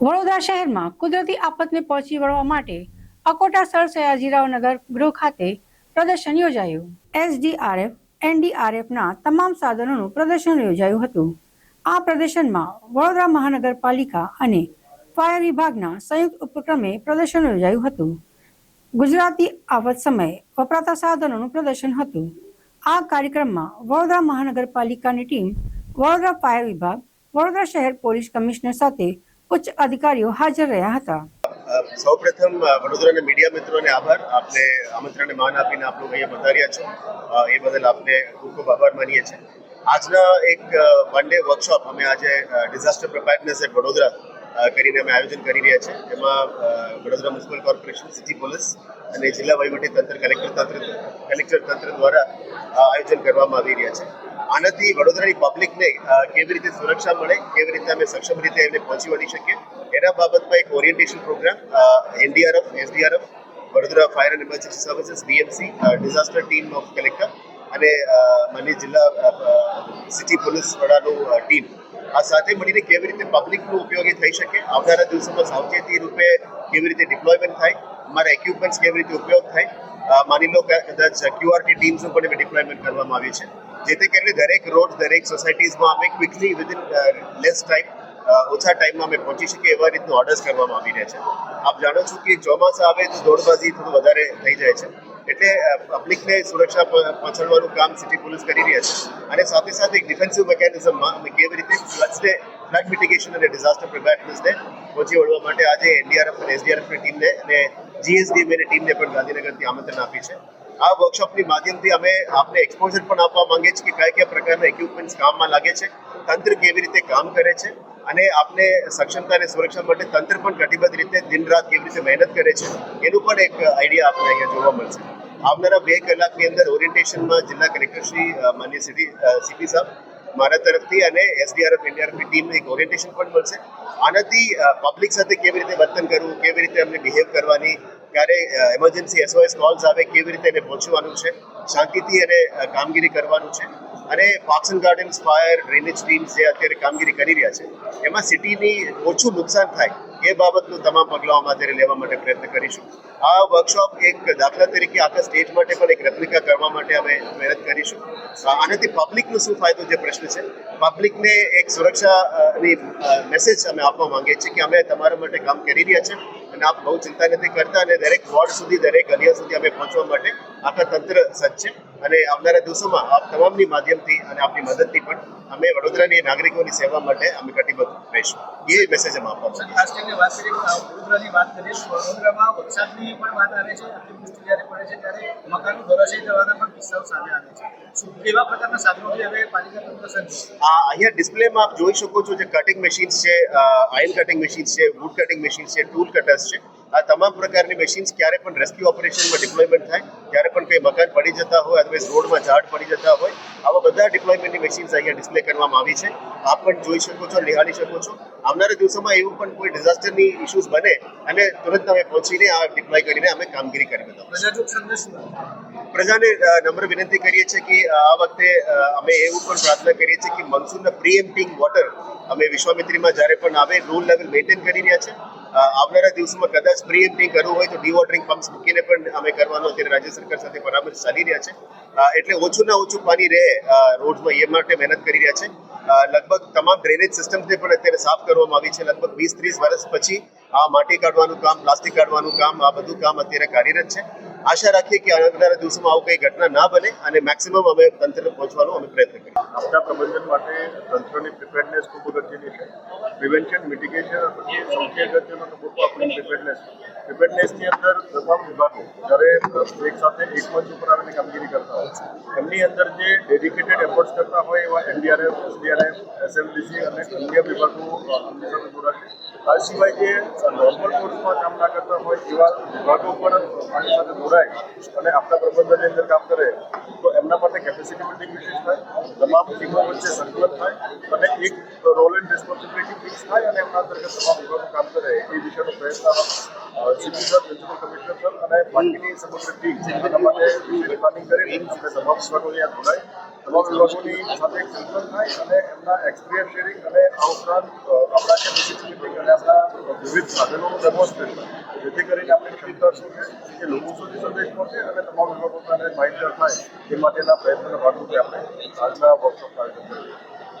વડોદરા શહેરમાં કુદરતી આફતને પહોંચી વળવા માટે અકોટા સર સયાજીરાવ નગર ગૃહ ખાતે પ્રદર્શન યોજાયું. એસડીઆરએફ, એનડીઆરએફના તમામ સાધનોનું પ્રદર્શન યોજાયું હતું. આ પ્રદર્શનમાં વડોદરા મહાનગરપાલિકા અને ફાયર વિભાગના સંયુક્ત ઉપક્રમે પ્રદર્શન યોજાયું હતું. ગુજરાતી આફત સમયે વપરાતા સાધનોનું પ્રદર્શન હતું. આ કાર્યક્રમમાં વડોદરા મહાનગરપાલિકાની ટીમ, વડોદરા ફાયર વિભાગ, વડોદરા શહેર પોલીસ કમિશનર સાથે ઉચ્ચ અધિકારીઓ હાજર રહ્યા હતા. સૌપ્રથમ વડોદરાના મીડિયા મિત્રોને આભાર. આપને આમંત્રણને માન આપીને આપ લોકો અહીંયા પધાર્યા છો. એ બદલ આપને ખૂબ ખૂબ આભાર માનીએ છીએ. આજના એક વન ડે વર્કશોપ, અમે આજે ડિઝાસ્ટર પ્રિપેરનેસ એટ વડોદરા કરીને અમે આયોજન કરી રહ્યા છે. એમાં Vadodara municipal corporation, city police અને જિલ્લા વહીવટી તંત્ર, કલેક્ટર તંત્ર કલેક્ટર તંત્ર દ્વારા આયોજન કરવામાં આવી રહ્યા છે. આનાથી વડોદરાની પબ્લિકને કેવી રીતે સુરક્ષા મળે, કેવી રીતે અમે સક્ષમ રીતે એમને પહોંચી વળી શકીએ, એના બાબતમાં એક orientation programme NDRF, SDRF, Vadodara fire and emergency services, BMC disaster team of collector અને માન્ય જિલ્લા સિટી પોલીસ વડાનું ટીમ. આ સાથે મળીને કેવી રીતે પબ્લિકનું ઉપયોગી થઈ શકે, આવનારા દિવસોમાં સાવચેતી રૂપે કેવી રીતે ડિપ્લોયમેન્ટ થાય, અમારા ઇક્વિપમેન્ટ્સ કેવી રીતે ઉપયોગ થાય માની લો કદાચ ક્યુઆરટી ટીમ્સનું પણ ડિપ્લોયમેન્ટ કરવામાં આવી છે. જેથી કરીને દરેક રોડ દરેક સોસાયટીઝમાં અમે ક્વિકલી વિધિન લેસ ટાઈમ ઓછા ટાઈમમાં અમે પહોંચી શકીએ એવા રીતનું ઓર્ડર્સ કરવામાં આવી રહ્યા છે. આપ જાણો છો કે ચોમાસા આવે તો દોડબાજી થોડું વધારે થઈ જાય છે. એટલે પબ્લિકને સુરક્ષા પહોંચાડવાનું કામ સિટી પોલીસ કરી રહ્યા છે. અને સાથે સાથે એક ડિફેન્સિવ મિકેનિઝમમાં અમે કેવી રીતે ફ્લડ્સને, ફ્લડ મિટિગેશન અને ડિઝાસ્ટર પ્રિપેરનેસને પહોંચી વળવા માટે આજે એનડીઆરએફ અને એસડીઆરએફની ટીમને અને જીએસડીએમની ટીમને પણ ગાંધીનગરથી આમંત્રણ આપી છે. આ વર્કશોપની માધ્યમથી અમે આપને એક્સપોઝર પણ આપવા માંગીએ છીએ કે કયા કયા પ્રકારના ઇક્વિપમેન્ટ્સ કામમાં લાગે છે, તંત્ર કેવી રીતે કામ કરે છે અને આપને સક્ષમતા અને સુરક્ષા માટે તંત્ર પણ કટિબદ્ધ રીતે દિન રાત કેવી રીતે મહેનત કરે છે, એનું પણ એક આઈડિયા આપને અહીંયા જોવા મળશે. આવનારા બે કલાકની અંદર ઓરિએન્ટેશનમાં જિલ્લા કલેક્ટર શ્રી માન્ય સિટી સીપી સાહેબ મારા તરફથી અને એસડીઆરએફ એનડીઆરએફની ટીમને એક ઓરિએન્ટેશન પણ મળશે. આનાથી પબ્લિક સાથે કેવી રીતે વર્તન કરવું, કેવી રીતે એમને બિહેવ કરવાની, ક્યારે એમરજન્સી એસઓએસ કોલ્સ આવે, કેવી રીતે એને પહોંચવાનું છે, શાંતિથી એને કામગીરી કરવાનું છે. અને parks and gardens fire drainage team જે અત્યારે કામગીરી કરી રહ્યા છે, એમાં સિટીની ઓછું નુકસાન થાય એ બાબતનું તમામ પગલાઓ અમે અત્યારે લેવા માટે પ્રયત્ન કરીશું. આ વર્કશોપ એક દાખલા તરીકે આખા સ્ટેટ માટે પણ એક રેપ્લિકા કરવા માટે અમે મહેનત કરીશું. આનાથી પબ્લિકનો શું ફાયદો જે પ્રશ્ન છે? પબ્લિકને એક સુરક્ષાની મેસેજ અમે આપવા માંગીએ છીએ કે અમે તમારા માટે કામ કરી રહ્યા છે અને આપ બહુ ચિંતા નથી કરતા અને દરેક વોર્ડ સુધી, દરેક ગલિયા સુધી અમે પહોંચવા માટે આખા તંત્ર સજ્જ છે અને આવનારા દિવસોમાં આપ તમામની માધ્યમથી અને આપની મદદથી પણ અમે વડોદરાની નાગરિકોની સેવા માટે અમે કટિબદ્ધ રહીશું એ મેસેજ અમે આપવા માંગીએ. ખાસ કરીને વાત કરીએ વડોદરાની વાત કરીએ વડોદરામાં વરસાદની પણ વાત આવે છે છે ત્યારે મકાનો ધરાશયી થવાના પણ કિસ્સાઓ સામે આવે છે. કેવા પ્રકારના સાધનોથી હવે પાલિકા તંત્ર સજ્જ? અહીંયા ડિસ્પ્લેમાં આપ જોઈ શકો છો જે કટિંગ મશીન્સ છે આઇલ કટિંગ મશીન્સ છે વુડ કટિંગ મશીન્સ છે ટૂલ કટર્સ છે. આ તમામ પ્રકારની મશીન્સ ક્યારે પણ રેસ્ક્યુ ઓપરેશનમાં ડિપ્લોયમેન્ટ થાય, ત્યારે પણ કોઈ મકાન પડી જતા હોય અથવા રોડમાં ઝાડ પડી જતા હોય, આવા બધા ડિપ્લોયમેન્ટની મશીન્સ અહીંયા ડિસ્પ્લે કરવામાં આવી છે. આપ પણ જોઈ શકો છો, નિહાળી શકો છો. આવનારા દિવસોમાં એવું પણ કોઈ ડિઝાસ્ટરની ઇશ્યુઝ બને અને તુરંત અમે પહોંચીને આ ડિપ્લોય કરીને અમે કામગીરી કરી આપો? પ્રજાને નમ્ર વિનંતી કરીએ છીએ કે આ વખતે અમે એવું પણ પ્રાર્થના કરીએ છીએ કે મનસૂનના પ્રીએમ્પિંગ વોટર અમે વિશ્વામિત્રીમાં જ્યારે પણ આવે રૂલ લેવલ મેન્ટેન કરી રહ્યા છે. આવનારા દિવસોમાં કદાચ પ્રીએમ્પિંગ કરવું હોય તો ડીવોટરિંગ પમ્પ્સ મૂકીને પણ અમે કરવાનો અત્યારે રાજ્ય સરકાર સાથે પરામર્શ ચાલી રહ્યા છે. એટલે ઓછું ના ઓછું પાણી રહે રોડમાં. એ માટે મહેનત કરી રહ્યા છે. લગભગ તમામ ડ્રેનેજ સિસ્ટમ્સને પણ અત્યારે સાફ કરવામાં આવી છે. લગભગ વીસ ત્રીસ વર્ષ પછી આ માટી કાઢવાનું કામ પ્લાસ્ટિક કાઢવાનું કામ આ બધું કામ અત્યારે કાર્યરત છે. આશા રાખીએ કે આવનારા દિવસોમાં આવું કંઈ ઘટના ના બને અને મેક્સિમમ અમે તંત્ર પહોંચવાનો અમે પ્રયત્ન કરીએ. આપદા પ્રબંધન માટે તંત્રની પ્રિપેરનેસ ખૂબ અગત્યની છે. પ્રિવેન્શન મિટિગેશન પછી સૌથી અગત્યનો તબક્કો આપણી પ્રિપેરનેસ પ્રિપેરનેસની અંદર તમામ વિભાગો જ્યારે એક સાથે એક મંચ ઉપર આવીને કામગીરી કરતા હોય એમની અંદર જે ડેડિકેટેડ એફર્ટ્સ કરતા હોય એવા એનડીઆરએફ એસડીઆરએફ એસએમડીસી અને અન્ય વિભાગો અ, સાથે જોડાશે આ સિવાય જે નોર્મલ કોર્સમાં કામ ના કરતા હોય એવા વિભાગો પણ આની સાથે જોડાય અને આપણા પ્રબંધનની અંદર કામ કરે, તો એમના માટે કેપેસિટી બિલ્ડિંગ વિશેષ થાય, તમામ ટીમો વચ્ચે સંકલન થાય અને એક રોલ એન્ડ રિસ્પોન્સિબિલિટી ફિક્સ થાય અને એમના અંતર્ગત તમામ વિભાગો કામ કરે, એ વિશેનો પ્રયત્ન CP sir principal commissioner sir અને બાકીની સમગ્ર ટીમ એના માટે પ્લાનિંગ કરીને તમામ વિભાગો અહીંયા જોડાય. તમામ વિભાગોની સાથે સંકલન થાય અને એમના એક્સપિરિયન્સ શેરિંગ અને આ ઉપરાંત આપણા કેપેસિટી બિલ્ડિંગ અને આપણા વિવિધ સાધનોનું ડેમોન્સ્ટ્રેશન જેથી કરીને આપણી ક્ષમતા શું છે કે લોકો સુધી સંદેશ પહોંચે અને તમામ વિભાગો સાથે માહિતગાર થાય, એ માટેના પ્રયત્નના ભાગરૂપે આપણે આજના વર્કશોપ આયોજન કર્યું